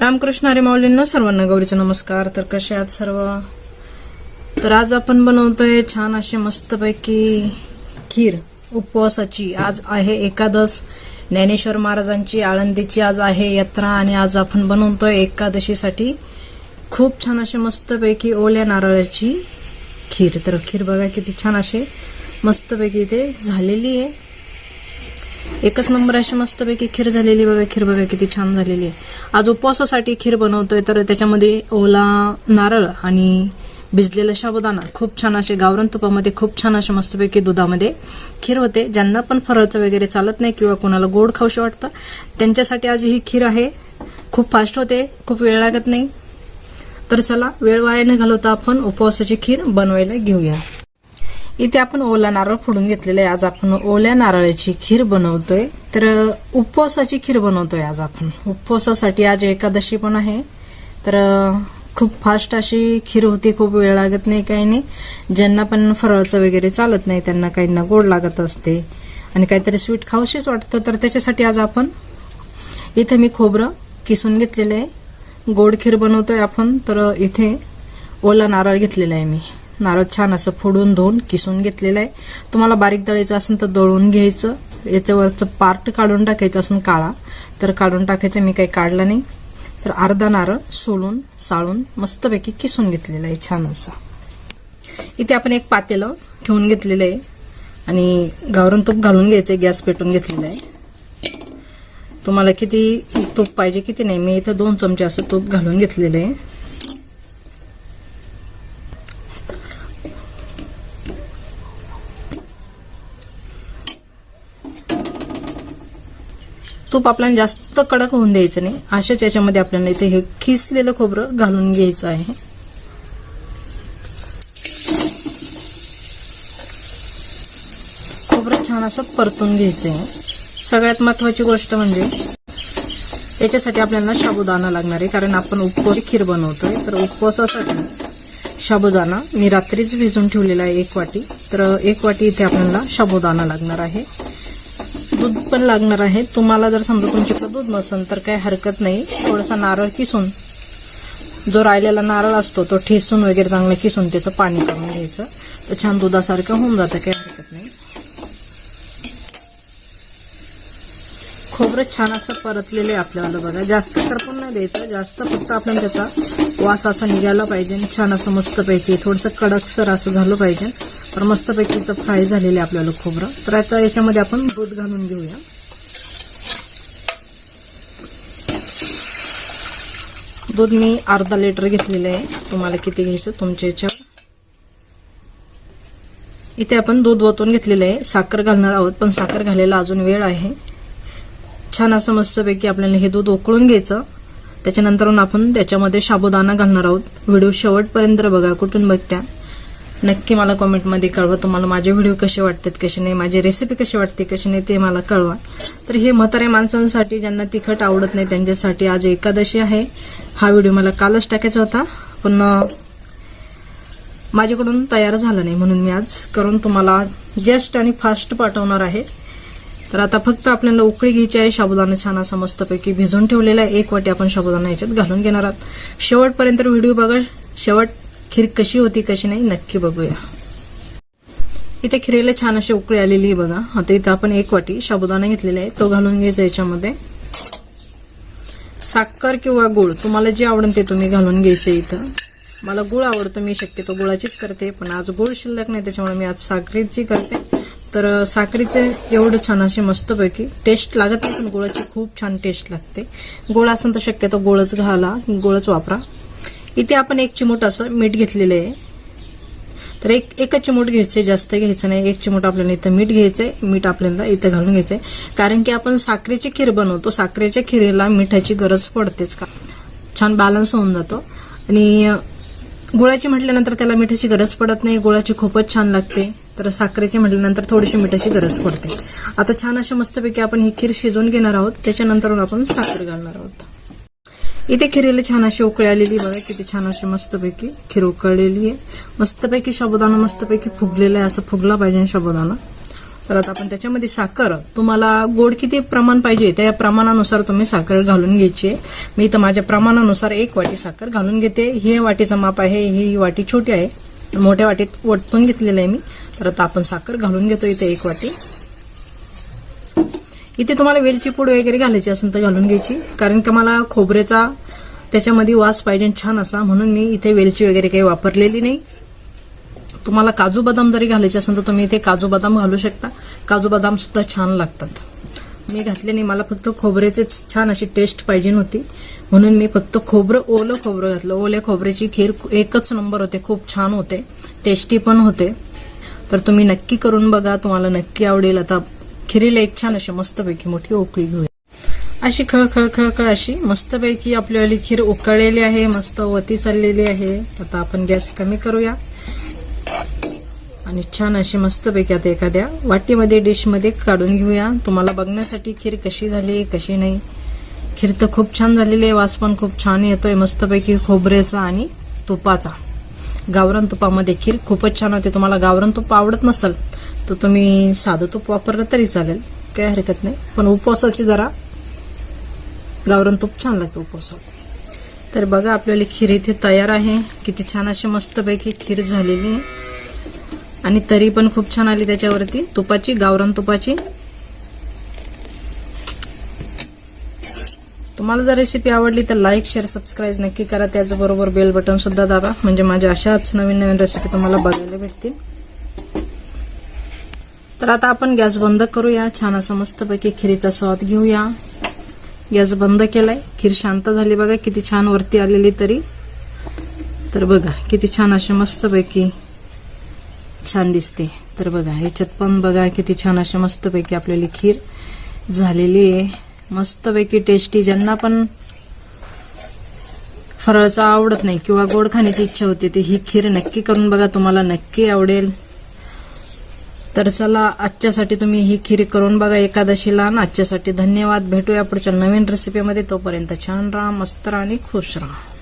रामकृष्ण हरी माऊलींना सर्वांना गौरीचे नमस्कार. तर कसे आहात सर्व? तर आज आपण बनवतोय छान असे मस्तपैकी खीर उपवासाची. आज आहे एकादश ज्ञानेश्वर महाराजांची आळंदीची आज आहे यात्रा आणि आज आपण बनवतोय एकादशीसाठी खूप छान असे मस्तपैकी ओल्या नारळाची खीर. तर खीर बघा किती छान असे मस्तपैकी इथे झालेली आहे. एकच नंबर अशी मस्तपैकी खीर झालेली बघा खीर बघा किती छान झालेली आहे. आज उपवासासाठी खीर बनवतोय तर त्याच्यामध्ये ओला नारळ आणि भिजलेलं शाबुदाना खूप छान असे गावरण तुपामध्ये खूप छान असे मस्तपैकी दुधामध्ये खीर होते. ज्यांना पण फराळचं वगैरे चालत नाही किंवा कोणाला गोड खाऊशी वाटतं त्यांच्यासाठी आज ही खीर आहे. खूप फास्ट होते खूप वेळ लागत नाही. तर चला वेळ वाया न घालवता आपण उपवासाची खीर बनवायला घेऊया. इथे आपण ओला नारळ फोडून घेतलेला आहे. आज आपण ओल्या नारळाची खीर बनवतोय. तर उपवासाची खीर बनवतोय आज आपण. उपवासासाठी आज एकादशी पण आहे. तर खूप फास्ट अशी खीर होती खूप वेळ लागत नाही काही नाही. ज्यांना पण फराळचं वगैरे चालत नाही त्यांना काहींना गोड लागत असते. आणि काहीतरी स्वीट खावशीच वाटतं. तर त्याच्यासाठी आज आपण इथे मी खोबरं किसून घेतलेलं आहे. गोड खीर बनवतोय आपण. तर इथे ओला नारळ घेतलेला आहे मी. नारळ छान असं फोडून धुवून किसून घेतलेलं आहे. तुम्हाला बारीक दळायचं असेल तर दळून घ्यायचं. याच्यावरचं पार्ट काढून टाकायचं असेल काळा. तर काढून टाकायचं मी काही काढला नाही. तर अर्धा नारळ सोलून साळून मस्तपैकी किसून घेतलेलं आहे छान असा. इथे आपण एक पातेलं ठेवून घेतलेलं आहे. आणि गावरून तूप घालून घ्यायचं गॅस पेटून घेतलेलं आहे. तुम्हाला किती तूप पाहिजे किती नाही. मी इथं दोन चमचे असं तूप घालून घेतलेलं आहे. तूप आपल्याला जास्त कडक होऊन द्यायचं नाही. अशाच याच्यामध्ये आपल्याला इथे हे खिसलेलं खोबरं घालून घ्यायचं आहे. खोबरं छान असं परतून घ्यायचं आहे. सगळ्यात महत्वाची गोष्ट म्हणजे याच्यासाठी आपल्याला शाबुदाना लागणार आहे कारण आपण उपवास खीर बनवतोय. तर उपवासासाठी शाबुदाना मी रात्रीच भिजून ठेवलेला आहे एक वाटी. तर एक वाटी इथे आपल्याला शाबुदाना लागणार आहे. दूध पण लागणार आहे. तुम्हाला जर समजा तुमच्याकडे दूध नसेल तर काही हरकत नाही. थोडासा नारळ किसून जो राहिलेला नारळ असतो तो ठेसून वगैरे चांगलं किसून त्याचं पाणी करून घ्यायचं. तर छान दुधासारखं होऊन जातं काही हरकत नाही. खोबरं छान असं परतलेलं आहे आपल्याला बघा. जास्त करपून नाही द्यायचं जास्त फक्त आपण त्याचा वास असा निघायला पाहिजे आणि छान असं मस्तपैकी थोडंसं कडकसर असं झालं पाहिजे. तर मस्तपैकी तर फ्राय झालेले आपल्याला खोबरं. तर आता याच्यामध्ये आपण दूध घालून घेऊया. दूध मी अर्धा लिटर घेतलेलं आहे. तुम्हाला किती घ्यायचं तुमच्या याच्यावर. इथे आपण दूध ओतून घेतलेलं आहे. साखर घालणार आहोत पण साखर घालायला अजून वेळ आहे. छान असं मस्तपैकी आपल्याला हे दूध उकळून घ्यायचं. त्याच्यानंतर आपण त्याच्यामध्ये साबुदाणा घालणार आहोत. व्हिडिओ शेवटपर्यंत बघा कुठून बघत्या नक्की मला कॉमेंटमध्ये कळवा. तुम्हाला माझे व्हिडिओ कसे वाटतात कसे नाही माझी रेसिपी कशी वाटते कशी नाही ते मला कळवा. तर हे म्हाताऱ्या माणसांसाठी ज्यांना तिखट आवडत नाही त्यांच्यासाठी आज एकादशी आहे. हा व्हिडिओ मला कालच टाकायचा होता. पण माझ्याकडून तयार झाला नाही म्हणून मी आज करून तुम्हाला जस्ट आणि फास्ट पाठवणार आहे. तर आता फक्त आपल्याला उकळी घ्यायची आहे. साबुदाणा छान असा मस्तपैकी भिजून ठेवलेला आहे. एक वाटी आपण साबुदाणा याच्यात घालून घेणार आहोत. शेवटपर्यंत व्हिडिओ बघा. शेवट खीर कशी होती कशी नाही नक्की बघूया. इथे खिरेला छान अशी उकळी आलेली आहे बघा. आता इथं आपण एक वाटी साबुदाणा घेतलेला आहे. तो घालून घ्यायचा याच्यामध्ये. साखर किंवा गुळ तुम्हाला जे आवडेल ते तुम्ही घालून घ्यायचं इथं. मला गुळ आवडतो मी शक्यतो गुळाचीच करते पण आज गुळ शिल्लक नाही त्याच्यामुळे मी आज साखरेची करते. तर साखरेचे एवढं छान असे मस्तपैकी टेस्ट लागत नाही पण गुळाची खूप छान टेस्ट लागते. गुळ असेल तर शक्यतो गुळच घाला गुळच वापरा. इथे आपण एक चिमूट असं मीठ घेतलेलं आहे. तर एक एकच चिमूट घ्यायचे जास्त घ्यायचं नाही. एक चिमूट आपल्याला इथं मीठ घ्यायचंय मीठ आपल्याला इथं घालून घ्यायचंय. कारण की आपण साखरेची खीर बनवतो. साखरेच्या खिरीला मिठाची गरज पडतेच का? छान बॅलन्स होऊन जातो. आणि गुळाची म्हटल्यानंतर त्याला मिठाची गरज पडत नाही. गुळाची खूपच छान लागते. तर साखरेची म्हटल्यानंतर थोडीशी मिठाची गरज पडते. आता छान अशा मस्तपैकी आपण ही खीर शिजवून घेणार आहोत. त्याच्यानंतर आपण साखर घालणार आहोत. इथे खिरीला छान अशी उकळी आलेली बघा किती छान अशी मस्तपैकी खीर उकळलेली आहे. मस्तपैकी शाबुदाना मस्तपैकी फुगलेला आहे. असं फुगला पाहिजे शाबुदाना तर आता आपण त्याच्यामध्ये साखर. तुम्हाला गोड किती प्रमाण पाहिजे त्या प्रमाणानुसार तुम्ही साखर घालून घ्यायची. आहे मी इथं माझ्या प्रमाणानुसार एक वाटी साखर घालून घेते. हे वाटीचं माप आहे. ही वाटी छोटी आहे. मोठ्या वाटीत ओतून घेतलेलं आहे मी. तर आता आपण साखर घालून घेतो इथे एक वाटी. इथे तुम्हाला वेलची पूड वगैरे घालायची असेल तर घालून घ्यायची. कारण का मला खोबऱ्याचा त्याच्यामध्ये वास पाहिजे छान असा म्हणून मी इथे वेलची वगैरे काही वापरलेली नाही. तुम्हाला काजू बदाम जरी घालायचे असेल तर तुम्ही इथे काजू बदाम घालू शकता. काजू बदाम सुद्धा छान लागतात. मी घातले नाही मला फक्त खोबऱ्याचीच छान अशी टेस्ट पाहिजे होती. म्हणून मी फक्त खोबरं ओलं खोबरं घातलं. ओल्या खोबऱ्याची खीर एकच नंबर होते खूप छान होते. टेस्टी पण होते. तर तुम्ही नक्की करून बघा तुम्हाला नक्की आवडेल. आता खिरीला एक छान अशी मस्तपैकी मोठी उकळी घेऊया. अशी खळखळ खळखळ अशी मस्तपैकी आपल्यावाली खीर उकळलेली आहे मस्त वती चाललेली आहे. आता आपण गॅस कमी करूया. आणि छान अशी मस्तपैकी आता एखाद्या वाटीमध्ये डिशमध्ये काढून घेऊया. तुम्हाला बघण्यासाठी खीर कशी झाली कशी नाही. खीर तर खूप छान झालेली आहे वास पण खूप छान येतोय मस्तपैकी खोबऱ्याचा आणि तुपाचा. गावरण तुपामध्ये खीर खूपच छान होते. तुम्हाला गावरण तुप आवडत नसेल तर तुम्ही साधं तूप वापरलं तरी चालेल काही हरकत नाही. पण उपवासाची जरा गावरण तूप छान लागतं उपवासाला तर बघा आपल्याला खीर इथे तयार आहे. किती छान अशी मस्तपैकी खीर झालेली आहे. आणि तरी पण खूप छान आली त्याच्यावरती तुपाची गावरान तुपाची. तुम्हाला जर रेसिपी आवडली तर लाईक शेअर सबस्क्राईब नक्की करा. त्याचबरोबर बेल बटन सुद्धा दाबा. म्हणजे माझ्या अशाच नवीन नवीन रेसिपी तुम्हाला बघायला भेटतील. तर आता आपण गॅस बंद करूया. छान असं मस्तपैकी खिरीचा स्वाद घेऊया. गॅस बंद केलाय. खीर शांत झाली बघा किती छान वरती आलेली तरी. तर बघा किती छान अशी मस्तपैकी छान दिसते. तर बघा ह्याच्यात पण बघा किती छान अशी मस्तपैकी आपल्याली खीर झालेली आहे. मस्तपैकी टेस्टी ज्यांना पण फराळाचं आवडत नाही किंवा गोड खाण्याची इच्छा होते ती ही खीर नक्की करून बघा. तुम्हाला नक्की आवडेल. तर चला आजच्यासाठी तुम्ही ही खीर करून बघा एकादशीला. आणि आजच्यासाठी धन्यवाद. भेटूया पुढच्या नवीन रेसिपीमध्ये तोपर्यंत छान राहा मस्त राहा आणि खुश राहा.